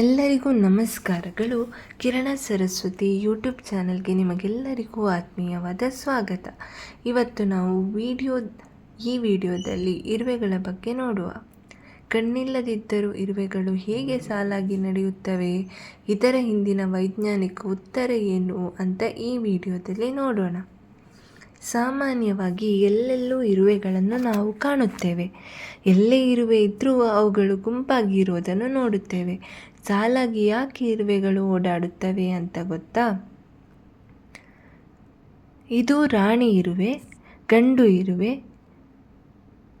ಎಲ್ಲರಿಗೂ ನಮಸ್ಕಾರಗಳು. ಕಿರಣ ಸರಸ್ವತಿ ಯೂಟ್ಯೂಬ್ ಚಾನಲ್ಗೆ ನಿಮಗೆಲ್ಲರಿಗೂ ಆತ್ಮೀಯವಾದ ಸ್ವಾಗತ. ಇವತ್ತು ನಾವು ವಿಡಿಯೋ, ಈ ವಿಡಿಯೋದಲ್ಲಿ ಇರುವೆಗಳ ಬಗ್ಗೆ ನೋಡುವ. ಕಣ್ಣಿಲ್ಲದಿದ್ದರೂ ಇರುವೆಗಳು ಹೇಗೆ ಸಾಲಾಗಿ ನಡೆಯುತ್ತವೆ? ಇದರ ಹಿಂದಿನ ವೈಜ್ಞಾನಿಕ ಉತ್ತರ ಏನು ಅಂತ ಈ ವಿಡಿಯೋದಲ್ಲಿ ನೋಡೋಣ. ಸಾಮಾನ್ಯವಾಗಿ ಎಲ್ಲೆಲ್ಲೂ ಇರುವೆಗಳನ್ನು ನಾವು ಕಾಣುತ್ತೇವೆ. ಎಲ್ಲೇ ಇರುವೆ ಇದ್ದರೂ ಅವುಗಳು ಗುಂಪಾಗಿ ಇರುವುದನ್ನು ನೋಡುತ್ತೇವೆ. ಸಾಲಾಗಿ ಯಾಕೆ ಇರುವೆಗಳು ಓಡಾಡುತ್ತವೆ ಅಂತ ಗೊತ್ತಾ? ಇದು ರಾಣಿ ಇರುವೆ, ಗಂಡು ಇರುವೆ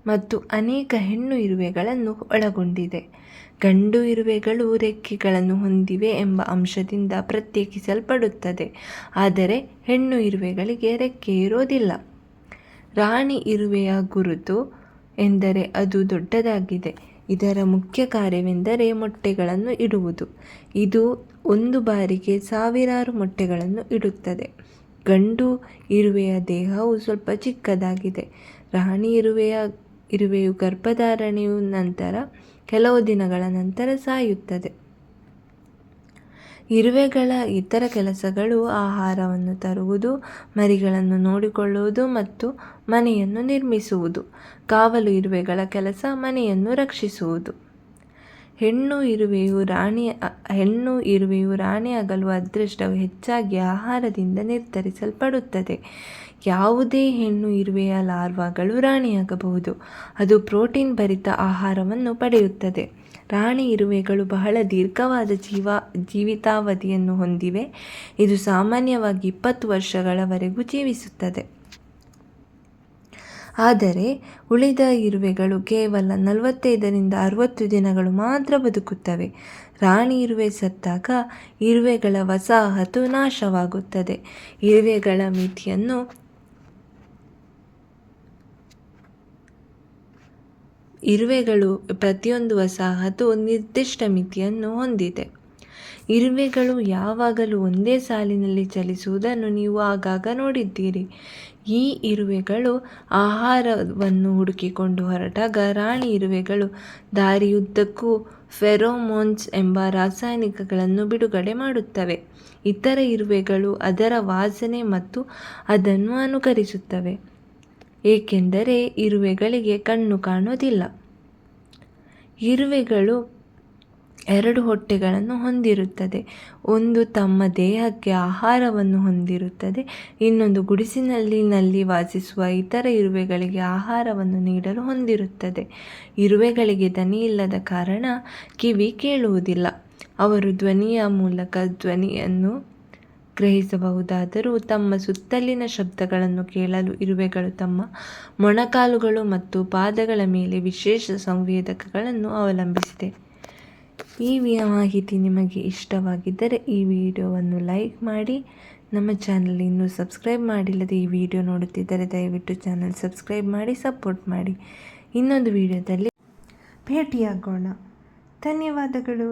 ಮತ್ತು ಅನೇಕ ಹೆಣ್ಣು ಇರುವೆಗಳನ್ನು ಒಳಗೊಂಡಿದೆ. ಗಂಡು ಇರುವೆಗಳು ರೆಕ್ಕೆಗಳನ್ನು ಹೊಂದಿವೆ ಎಂಬ ಅಂಶದಿಂದ ಪ್ರತ್ಯೇಕಿಸಲ್ಪಡುತ್ತದೆ. ಆದರೆ ಹೆಣ್ಣು ಇರುವೆಗಳಿಗೆ ರೆಕ್ಕೆ ಇರೋದಿಲ್ಲ ರಾಣಿ ಇರುವೆಯ ಗುರುತು ಎಂದರೆ ಅದು ದೊಡ್ಡದಾಗಿದೆ. ಇದರ ಮುಖ್ಯ ಕಾರ್ಯವೆಂದರೆ ಮೊಟ್ಟೆಗಳನ್ನು ಇಡುವುದು. ಇದು ಒಂದು ಬಾರಿಗೆ ಸಾವಿರಾರು ಮೊಟ್ಟೆಗಳನ್ನು ಇಡುತ್ತದೆ. ಗಂಡು ಇರುವೆಯ ದೇಹವು ಸ್ವಲ್ಪ ಚಿಕ್ಕದಾಗಿದೆ. ರಾಣಿ ಇರುವೆಯ ಇರುವೆಯು ಗರ್ಭಧಾರಣೆಯು ನಂತರ ಕೆಲವು ದಿನಗಳ ನಂತರ ಸಾಯುತ್ತದೆ. ಇರುವೆಗಳ ಇತರ ಕೆಲಸಗಳು ಆಹಾರವನ್ನು ತರುವುದು, ಮರಿಗಳನ್ನು ನೋಡಿಕೊಳ್ಳುವುದು ಮತ್ತು ಮನೆಯನ್ನು ನಿರ್ಮಿಸುವುದು. ಕಾವಲು ಇರುವೆಗಳ ಕೆಲಸ ಮನೆಯನ್ನು ರಕ್ಷಿಸುವುದು. ಹೆಣ್ಣು ಇರುವೆಯು ರಾಣಿ, ಹೆಣ್ಣು ಇರುವೆಯು ರಾಣಿಯಾಗಲು ಅದೃಷ್ಟವು ಹೆಚ್ಚಾಗಿ ಆಹಾರದಿಂದ ನಿರ್ಧರಿಸಲ್ಪಡುತ್ತದೆ. ಯಾವುದೇ ಹೆಣ್ಣು ಇರುವೆಯ ಲಾರ್ವಾಗಳು ರಾಣಿಯಾಗಬಹುದು. ಅದು ಪ್ರೋಟೀನ್ ಭರಿತ ಆಹಾರವನ್ನು ಪಡೆಯುತ್ತದೆ. ರಾಣಿ ಇರುವೆಗಳು ಬಹಳ ದೀರ್ಘವಾದ ಜೀವ, ಜೀವಿತಾವಧಿಯನ್ನು ಹೊಂದಿವೆ. ಇದು ಸಾಮಾನ್ಯವಾಗಿ ಇಪ್ಪತ್ತು ವರ್ಷಗಳವರೆಗೂ ಜೀವಿಸುತ್ತದೆ. ಆದರೆ, ಉಳಿದ ಇರುವೆಗಳು ಕೇವಲ ನಲವತ್ತೈದರಿಂದ ಅರವತ್ತು ದಿನಗಳು ಮಾತ್ರ ಬದುಕುತ್ತವೆ. ರಾಣಿ ಇರುವೆ ಸತ್ತಾಗ ಇರುವೆಗಳ ವಸಾಹತು ನಾಶವಾಗುತ್ತದೆ. ಇರುವೆಗಳ ಮಿತಿಯನ್ನು ಇರುವೆಗಳು ಪ್ರತಿಯೊಂದು ವಸಾಹತು ನಿರ್ದಿಷ್ಟ ಮಿತಿಯನ್ನು ಹೊಂದಿದೆ. ಇರುವೆಗಳು ಯಾವಾಗಲೂ ಒಂದೇ ಸಾಲಿನಲ್ಲಿ ಚಲಿಸುವುದನ್ನು ನೀವು ಆಗಾಗ ನೋಡಿದ್ದೀರಿ. ಈ ಇರುವೆಗಳು ಆಹಾರವನ್ನು ಹುಡುಕಿಕೊಂಡು ಹೊರಟಾಗ ರಾಣಿ ಇರುವೆಗಳು ದಾರಿಯುದ್ದಕ್ಕೂ ಫೆರೋಮೋನ್ಸ್ ಎಂಬ ರಾಸಾಯನಿಕಗಳನ್ನು ಬಿಡುಗಡೆ ಮಾಡುತ್ತವೆ. ಇತರ ಇರುವೆಗಳು ಅದರ ವಾಸನೆ ಮತ್ತು ಅದನ್ನು ಅನುಕರಿಸುತ್ತವೆ. ಏಕೆಂದರೆ ಇರುವೆಗಳಿಗೆ ಕಣ್ಣು ಕಾಣುವುದಿಲ್ಲ. ಇರುವೆಗಳು ಎರಡು ಹೊಟ್ಟೆಗಳನ್ನು ಹೊಂದಿರುತ್ತದೆ. ಒಂದು ತಮ್ಮ ದೇಹಕ್ಕೆ ಆಹಾರವನ್ನು ಹೊಂದಿರುತ್ತದೆ. ಇನ್ನೊಂದು ಗುಡಿಸಿನಲ್ಲಿನಲ್ಲಿ ವಾಸಿಸುವ ಇತರ ಇರುವೆಗಳಿಗೆ ಆಹಾರವನ್ನು ನೀಡಲು ಹೊಂದಿರುತ್ತದೆ. ಇರುವೆಗಳಿಗೆ ದನಿ ಇಲ್ಲದ ಕಾರಣ ಕಿವಿ ಕೇಳುವುದಿಲ್ಲ. ಅವರು ಧ್ವನಿಯ ಮೂಲಕ ಧ್ವನಿಯನ್ನು ಗ್ರಹಿಸಬಹುದಾದರೂ ತಮ್ಮ ಸುತ್ತಲಿನ ಶಬ್ದಗಳನ್ನು ಕೇಳಲು ಇರುವೆಗಳು ತಮ್ಮ ಮೊಣಕಾಲುಗಳು ಮತ್ತು ಪಾದಗಳ ಮೇಲೆ ವಿಶೇಷ ಸಂವೇದಕಗಳನ್ನು ಅವಲಂಬಿಸಿದೆ. ಈ ಮಾಹಿತಿ ನಿಮಗೆ ಇಷ್ಟವಾಗಿದ್ದರೆ ಈ ವಿಡಿಯೋವನ್ನು ಲೈಕ್ ಮಾಡಿ. ನಮ್ಮ ಚಾನಲ್ ಇನ್ನೂ ಸಬ್ಸ್ಕ್ರೈಬ್ ಮಾಡಿಲ್ಲದೆ ಈ ವಿಡಿಯೋ ನೋಡುತ್ತಿದ್ದರೆ ದಯವಿಟ್ಟು ಚಾನಲ್ ಸಬ್ಸ್ಕ್ರೈಬ್ ಮಾಡಿ, ಸಪೋರ್ಟ್ ಮಾಡಿ. ಇನ್ನೊಂದು ವಿಡಿಯೋದಲ್ಲಿ ಭೇಟಿಯಾಗೋಣ. ಧನ್ಯವಾದಗಳು.